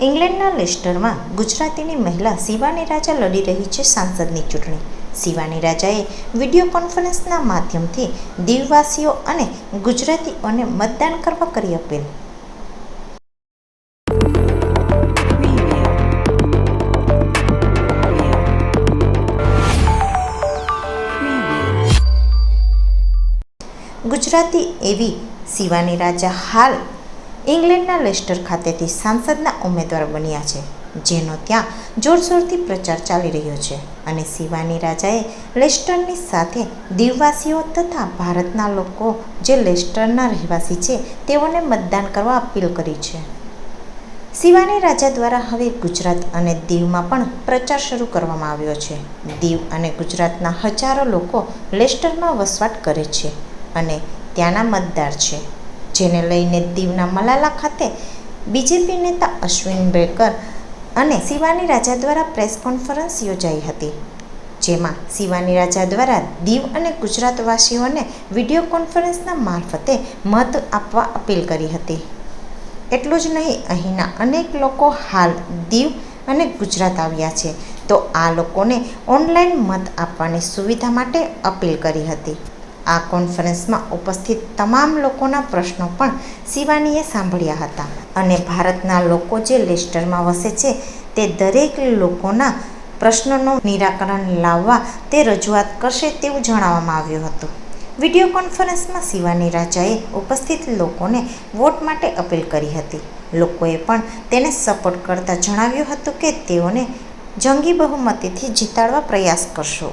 ઇંગ્લેન્ડના લેસ્ટરમાં ગુજરાતીની મહિલા શિવાની રાજા લડી રહી છે સાંસદની ચૂંટણી. શિવાની રાજાએ વીડિયો કોન્ફરન્સના માધ્યમથી દીવવાસીઓ અને ગુજરાતીઓને મતદાન કરવા કરી અપીલ. ગુજરાતી એવી શિવાની રાજા હાલ ઇંગ્લેન્ડના લેસ્ટર ખાતેથી સાંસદના ઉમેદવાર બન્યા છે, જેનો ત્યાં જોરશોરથી પ્રચાર ચાલી રહ્યો છે અને શિવાની રાજાએ લેસ્ટરની સાથે દીવવાસીઓ તથા ભારતના લોકો, જે લેસ્ટરના રહેવાસી છે, તેઓને મતદાન કરવા અપીલ કરી છે. શિવાની રાજા દ્વારા હવે ગુજરાત અને દીવમાં પણ પ્રચાર શરૂ કરવામાં આવ્યો છે. દીવ અને ગુજરાતના હજારો લોકો લેસ્ટરમાં વસવાટ કરે છે અને ત્યાંના મતદાર છે. જેને લઈને દીવના મલાલા ખાતે બીજેપી નેતા અશ્વિન બેકર અને શિવાની રાજા દ્વારા પ્રેસ કોન્ફરન્સ યોજાઈ હતી, જેમાં શિવાની રાજા દ્વારા દીવ અને ગુજરાતવાસીઓને વીડિયો કોન્ફરન્સના મારફતે મત આપવા અપીલ કરી હતી. એટલું જ નહીં, અહીંના અનેક લોકો હાલ દીવ અને ગુજરાત આવ્યા છે, તો આ લોકોને ઓનલાઈન મત આપવાની સુવિધા માટે અપીલ કરી હતી. આ કોન્ફરન્સમાં ઉપસ્થિત તમામ લોકોના પ્રશ્નો પણ શિવાનીએ સાંભળ્યા હતા. અને ભારતના લોકો જે લેસ્ટરમાં વસે છે, તે દરેક લોકોના પ્રશ્નોનું નિરાકરણ લાવવા તે રજૂઆત કરશે તેવું જણાવવામાં આવ્યું હતું. વીડિયો કોન્ફરન્સમાં શિવાની રાજાએ ઉપસ્થિત લોકોને વોટ માટે અપીલ કરી હતી. લોકોએ પણ તેને સપોર્ટ કરતા જણાવ્યું હતું કે તેઓને જંગી બહુમતીથી જીતાડવા પ્રયાસ કરશો.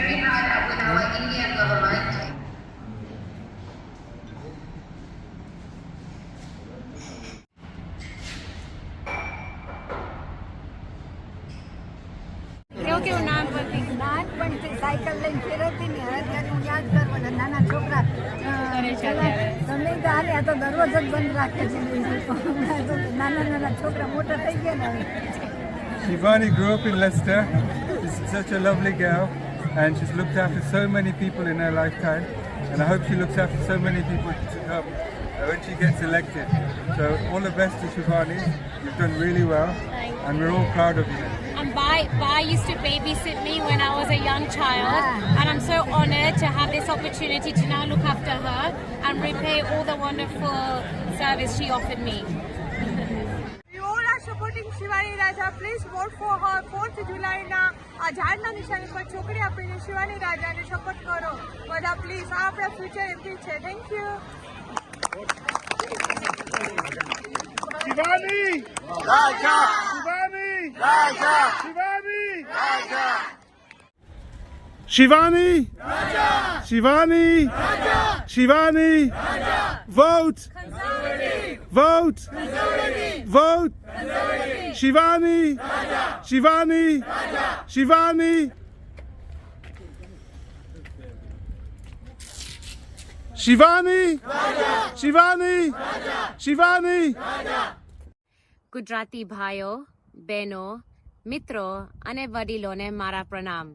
કેવું કેવું નામ પરથી નાનપણથી સાયકલ લઈને ફેરવતી ને હવે ત્યારે હું યાદ કરવાના નાના છોકરા અ, કરે છે પેલા અત્યારે. તમે તો હાલે આ તો દરવાજો જ બંધ રાખે છે હમણાં તો નાના નાના છોકરા મોટા થઈ ગયા ને હવે Shivani grew up in Leicester. She's such a lovely girl and she's looked after so many people in her lifetime. And I hope she looks after so many people to come uh, when she gets elected. So all the best to Shivani. You've done really well Thank and we're all proud of you. And Bai, Bai used to babysit me when I was a young child, and I'm so honored to have this opportunity to now look after her and repay all the wonderful service she offered me. We all are supporting Shivani Raja. Please vote for her. 4th July ના આ ઝાડના નિશાની પર છોકરી આપીને શિવાની રાજાને support કરો બધા પ્લીઝ આ આપણા ફ્યુચર એમપી છે thank you Shivani Raja Raja! Shivani! Raja! Shivani! Raja! Shivani! Raja! Shivani! Raja! Vote! Vote! Vote! Shivani! Raja! Shivani! Raja! Shivani! Shivani! Raja! Shivani! Raja! Shivani! Raja! Gujarati bhayo બહેનો, મિત્રો અને વડીલોને મારા પ્રણામ.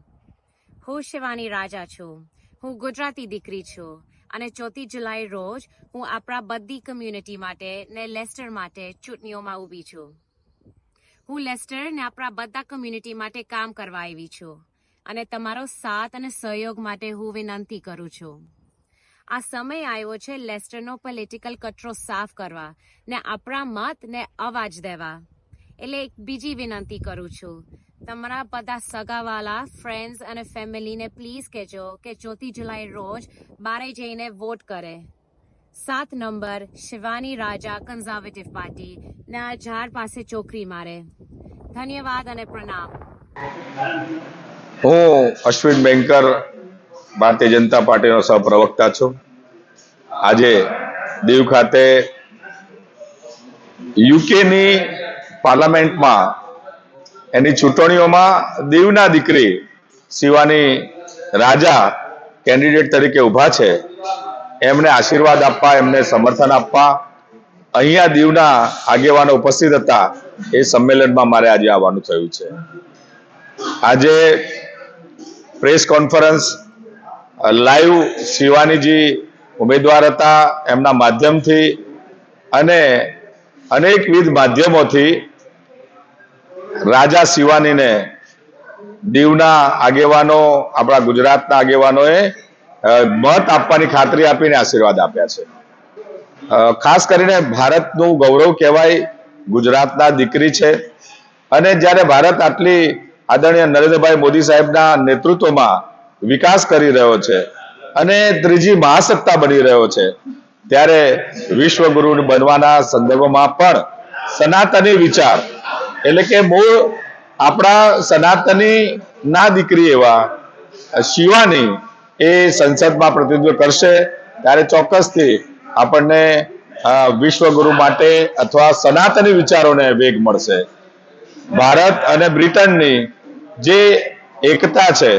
હું શિવાની રાજા છું. હું ગુજરાતી દીકરી છું અને ચોથી જુલાઈ રોજ હું આપણા બધી કમ્યુનિટી માટે ને લેસ્ટર માટે ચૂંટણીઓમાં ઊભી છું. હું લેસ્ટર ને આપણા બધા કમ્યુનિટી માટે કામ કરવા આવી છું અને તમારો સાથ અને સહયોગ માટે હું વિનંતી કરું છું. આ સમય આવ્યો છે લેસ્ટરનો પોલિટિકલ કચરો સાફ કરવા ને આપણા મત ને અવાજ દેવા. એટલે એક બીજી વિનંતી કરું છું. તમારા બધા સગાવાલા ફ્રેન્ડ્સ અને ફેમિલીને પ્લીઝ કહેજો કે ચોથી જુલાઈ રોજ બારે જઈને વોટ કરે. સાત number, Shivani Raja Conservative Party ને આ ઝાડ પાસે ચોકરી મારે. ધન્યવાદ અને પ્રણામ. હું અશ્વિન બેંકર, ભારતીય જનતા પાર્ટીનો સહપ્રવક્તા છું. આજે દીવ ખાતે યુકેની પાર્લામેન્ટમાં એની ચૂંટણીઓમાં દીવના દીકરી શિવાની રાજા કેન્ડિડેટ તરીકે ઊભા છે. એમને આશીર્વાદ આપવા, એમને સમર્થન આપવા અહીંયા દીવના આગેવાનો ઉપસ્થિત હતા. એ સંમેલનમાં મારે આજે આવવાનું થયું છે. આજે પ્રેસ કોન્ફરન્સ, લાઈવ શિવાનીજી ઉમેદવાર હતા એમના માધ્યમથી અને અનેકવિધ માધ્યમોથી રાજા શિવાનીને દીવના આગેવાનો, આપણા ગુજરાતના આગેવાનોએ મત આપવાની ખાતરી આપીને આશીર્વાદ આપ્યા છે. ખાસ કરીને ભારતનું ગૌરવ કહેવાય ગુજરાતના દીકરી છે. અને જ્યારે ભારત આટલી આદરણીય નરેન્દ્રભાઈ મોદી સાહેબના નેતૃત્વમાં વિકાસ કરી રહ્યો છે અને ત્રીજી મહાસત્તા બની રહ્યો છે, ત્યારે વિશ્વગુરુ બનવાના સંદર્ભમાં પણ સનાતની વિચાર એટલે કે મૂળ આપણા સનાતની ના દીકરી એવા શિવાની એ સંસદમાં પ્રતિનિધિત્વ કરશે. ત્યારે ચોક્કસથી આપણને વિશ્વગુરુ માટે અથવા સનાતની વિચારોને વેગ મળશે. ભારત અને બ્રિટનની જે એકતા છે,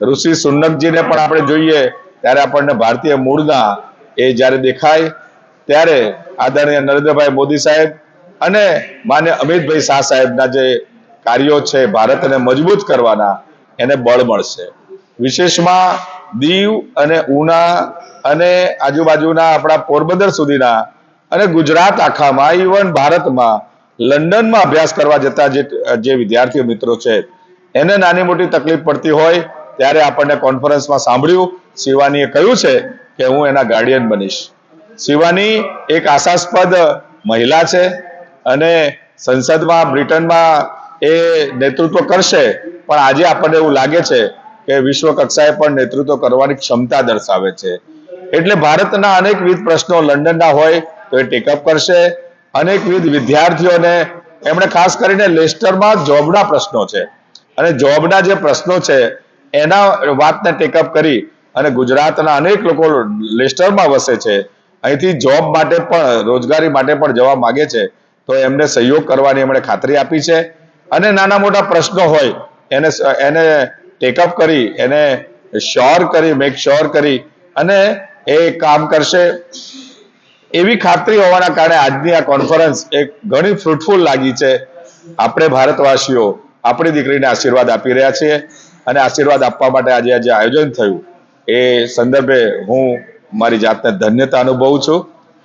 ઋષિ સુન્નકજીને પણ આપણે જોઈએ, ત્યારે આપણને ભારતીય મૂળના એ જ્યારે દેખાય, ત્યારે આદરણીય નરેન્દ્રભાઈ મોદી સાહેબ અને માન્ય અમિતભાઈ શાહ સાહેબના જે કાર્યો છે ભારતને મજબૂત કરવાના, એને બળ મળશે. વિશેષમાં દીવ અને ઉના અને આજુબાજુના આપણા પોરબંદર સુધીના અને ગુજરાત આખામાં ઇવન ભારતમાં, લંડનમાં અભ્યાસ કરવા જતા જે વિદ્યાર્થીઓ મિત્રો છે, એને નાની મોટી તકલીફ પડતી હોય, ત્યારે આપણને કોન્ફરન્સમાં સાંભળ્યું. શિવાનીએ કહ્યું છે કે હું એના ગાર્ડિયન બનીશ. શિવાની એક આશાસ્પદ મહિલા છે. અને સંસદમાં, બ્રિટનમાં એ નેતૃત્વ કરશે. પણ આજે આપણને એવું લાગે છે કે વિશ્વ કક્ષાએ પણ નેતૃત્વ કરવાની ક્ષમતા દર્શાવે છે. એટલે ભારતના અનેકવિધ પ્રશ્નો લંડનના હોય તો એ ટેકઅપ કરશે. અનેકવિધ વિદ્યાર્થીઓને એમણે ખાસ કરીને લેસ્ટરમાં જોબના પ્રશ્નો છે. અને જોબના જે પ્રશ્નો છે, એના વાતને ટેકઅપ કરી અને ગુજરાતના અનેક લોકો લેસ્ટરમાં વસે છે. અહીંથી જોબ માટે પણ, રોજગારી માટે પણ જવા માગે છે. તો એમને સહયોગ કરવાની એમણે ખાતરી આપી છે. અને નાના મોટા પ્રશ્નો હોય, એને એને ટેકઅપ કરી, એને શ્યોર કરી મેક શ્યોર કરી, અને એ કામ કરશે. એવી ખાતરી હોવાના કારણે આજની આ કોન્ફરન્સ એક ઘણી ફ્રૂટફુલ લાગી છે. આપણે ભારતવાસીઓ આપણી દીકરીને આશીર્વાદ આપી રહ્યા છીએ અને આશીર્વાદ આપવા માટે આજે આજે આયોજન થયું, એ સંદર્ભે હું મારી જાતને ધન્યતા અનુભવું છું.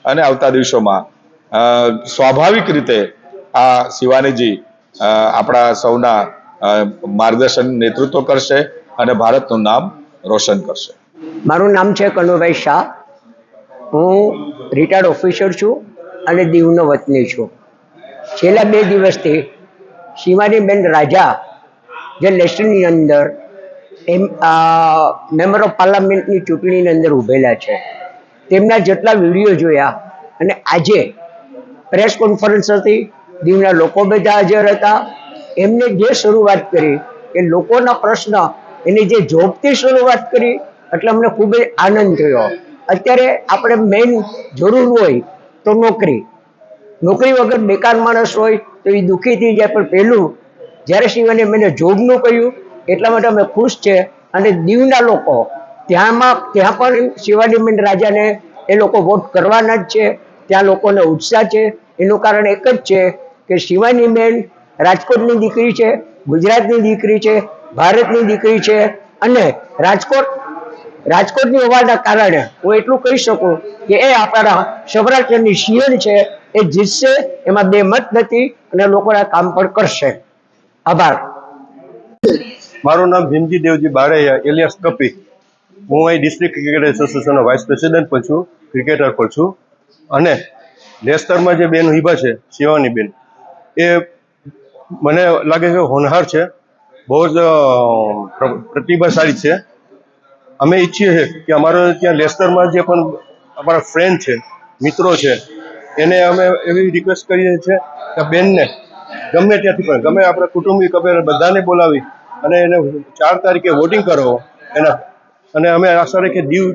અને આવતા દિવસોમાં સ્વાભાવિક રીતે આ શિવાનીજી આપણા સૌના માર્ગદર્શન નેતૃત્વ કરશે અને ભારતનું નામ રોશન કરશે. મારું નામ છે કનુભાઈ શાહ. હું રિટાયર્ડ ઓફિસર છું અને દીવનો વતની છું. છેલ્લા બે દિવસથી શિવાનીબેન રાજા, જે લેસ્ટની અંદર એમ મેમ્બર ઓફ પાર્લામેન્ટની ચૂંટણીની અંદર ઊભેલા છે. તેમના જેટલા વીડિયો જોયા અને આજે પ્રેસ કોન્ફરન્સ હતી. દીવના લોકો બધા હાજર હતા. એમને જે શરૂઆત કરી એ લોકોના પ્રશ્ન, એની જે જોબથી શરૂઆત કરી, એટલે અમને ખૂબ જ આનંદ થયો. અત્યારે આપણે મેઇન જરૂર હોય તો નોકરી. નોકરી વગર બેકાર માણસ હોય તો એ દુઃખી થઈ જાય. પણ પહેલું, જ્યારે શિવાને મને જોબનું કહ્યું, એટલા માટે અમે ખુશ છે. અને દીવના લોકો, ત્યાંમાં, ત્યાં પણ શિવાજીબેન રાજાને એ લોકો વોટ કરવાના જ છે. ત્યાં લોકોને ઉત્સાહ છે. એનું કારણ એક જ છે કે શિવાનીબેન રાજકોટની દીકરી છે, ગુજરાતની દીકરી છે, ભારતની દીકરી છે અને રાજકોટ, રાજકોટની હોવાના કારણે હું એટલું કહી શકું કે એ આપણા સૌરાષ્ટ્રની શિયર છે, એ જીતશે, એમાં બે મત નથી અને લોકોના કામ પણ કરશે. આભાર. મારું નામ ભીમજી દેવજી બારૈયા, એલિયાસ કપી. હું અહીં ડિસ્ટ્રિક્ટ ક્રિકેટ એસોસિએશનનો વાઇસ પ્રેસિડેન્ટ પણ છું, ક્રિકેટર પણ છું. અને લેસ્તરમાં જે બેન હિબા છે, શિવાની બેન, એ મને લાગે છે હોનહાર છે, બહુ જ પ્રતિભાશાળી છે. અમે ઈચ્છીએ છીએ કે અમારો ત્યાં લેસ્તરમાં જે પણ અમારા ફ્રેન્ડ છે, મિત્રો છે, એને અમે એવી રિક્વેસ્ટ કરીએ છીએ કે બેનને ગમે ત્યાંથી પણ, ગમે આપણે કુટુંબિક અમે બધાને બોલાવી અને એને ચાર તારીખે વોટિંગ કરો એના, અને અમે આશા રાખીએ દીવ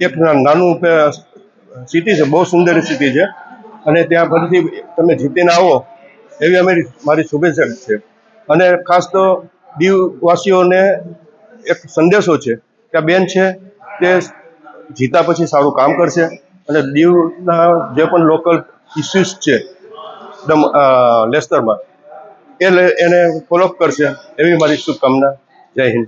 એક નાનું સિટી છે બહુ સુંદર સિટી છે. અને ત્યાં ફરીથી તમે જીતીને આવો એવી અમારી મારી શુભેચ્છા છે. અને ખાસ તો દીવવાસીઓને એક સંદેશો છે કે આ બેન છે તે જીતા પછી સારું કામ કરશે. અને દીવના જે પણ લોકલ ઇસ્યુઝ છે દમ અ, લેસ્તરમાં એ એને ફોલોઅપ કરશે. એવી મારી શુભકામના. જય હિન્દ.